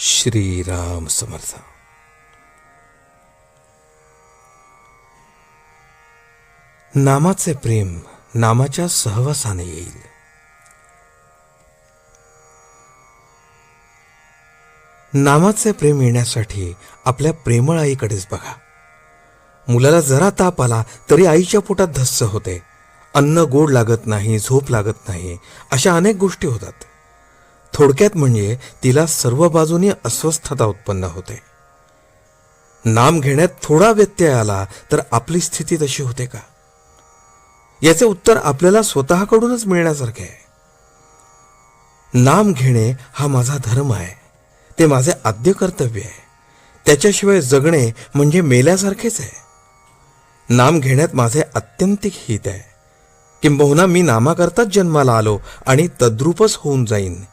श्रीराम समर्थ. नामाचे प्रेम नामाच्या सहवासाने येईल. नामाचे प्रेम येण्यासाठी आपल्या प्रेमळ आईकडेच बघा. मुलाला जरा ताप आला तरी आईच्या पोटात धस्स होते. अन्न गोड लागत नाही झोप लागत नाही अशा अनेक गोष्टी होतात. थोडक्यात म्हणजे तिला सर्व बाजूनी अस्वस्थता उत्पन्न होते. नाम घेण्यात थोडा व्यत्यय आला तर आपली स्थिती तशी होते का? याचे उत्तर आपल्याला स्वतःकडूनच मिळण्यासारखे आहे. नाम घेणे हा माझा धर्म आहे. ते माझे आद्य कर्तव्य आहे. त्याच्याशिवाय जगणे म्हणजे मेल्यासारखेच आहे. नाम घेण्यात माझे अत्यंतिक हित आहे. किंबहुना मी नामाकरताच जन्माला आलो आणि तद्रूपच होऊन जाईन.